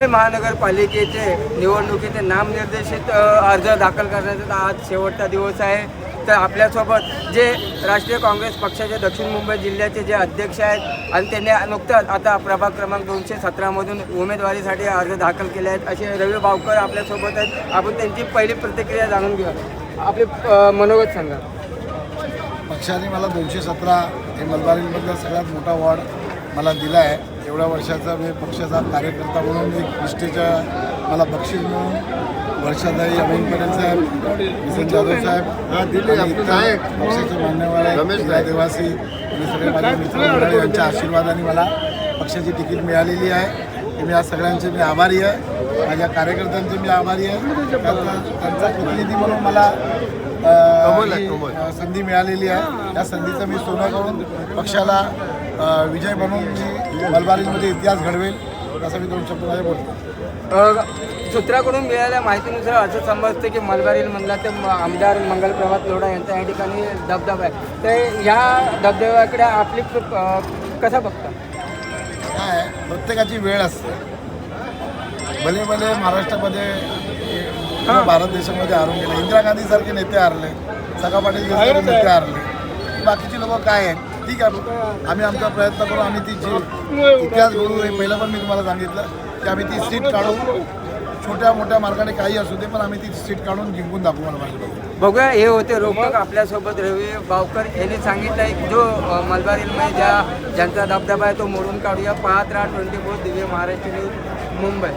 महानगरपालिकेचे निवडणुकीचे नामनिर्देशित अर्ज दाखल करण्याचा आज शेवटचा दिवस आहे. तर आपल्यासोबत जे राष्ट्रीय काँग्रेस पक्षाचे दक्षिण मुंबई जिल्ह्याचे जे अध्यक्ष आहेत आणि त्यांनी नुकताच आता प्रभाग क्रमांक दोनशे सतरामधून उमेदवारीसाठी अर्ज दाखल केले आहेत. असे रवी भावकर आपल्यासोबत आहेत. आपण त्यांची पहिली प्रतिक्रिया जाणून घेऊया. आपले मनोगत सांगा. पक्षाने मला दोनशे सतरा हे मलबारीमधला सगळ्यात मोठा वॉर्ड मला दिला आहे एवढ्या वर्षाचा मी पक्षाचा कार्यकर्ता म्हणून एक निष्ठेच्या मला बक्षीस म्हणून वर्षाताई पटेल साहेब किसन जाधव साहेब पक्षाचे मान्यवर जिल्हा देवासी आणि सगळे माझे मित्रमंडळी यांच्या आशीर्वादाने मला पक्षाची तिकीट मिळालेली आहे. मी या सगळ्यांचे मी आभारी आहे. माझ्या कार्यकर्त्यांचे मी आभारी आहे. त्यांचा त्यांचा प्रतिनिधी म्हणून मला संधी मिळालेली आहे. त्या संधीचं मी सोनं करून पक्षाला विजय बनवून मी मलबारीमध्ये इतिहास घडवेल असं मी दोन शब्दामध्ये बोलतो. अ, सूत्राकडून मिळालेल्या माहितीनुसार असं समजतं की मलबारील म्हणला ते आमदार मंगल प्रभात लोढा यांचा या ठिकाणी दबदबा आहे. तर ह्या दबदब्याकडे आपली कसा बघता? काय प्रत्येकाची वेळ असते. भले भले महाराष्ट्रामध्ये भारत देशामध्ये हारून गेले. इंदिरा गांधीसारखे नेते हारले. सखा पाटील नेते हारले. बाकीची लोक काय आहेत ठीक आहे. आम्ही आमचा प्रयत्न करू आम्ही ती जी इतिहास घडू हे पहिलं पण मी तुम्हाला सांगितलं की आम्ही ती सीट काढू. छोट्या मोठ्या मार्गाने काही असू दे पण आम्ही ती सीट काढून जिंकून दाखवू मला वाटतं बघूया हे होते रोपक आपल्यासोबत रवी बावकर यांनी सांगितलं आहे की जो अ, मलबारीलमध्ये ज्या ज्यांचा दबदबा आहे तो मोडून काढूया. पाहत राहा twenty four Divya Maharashtra news Mumbai.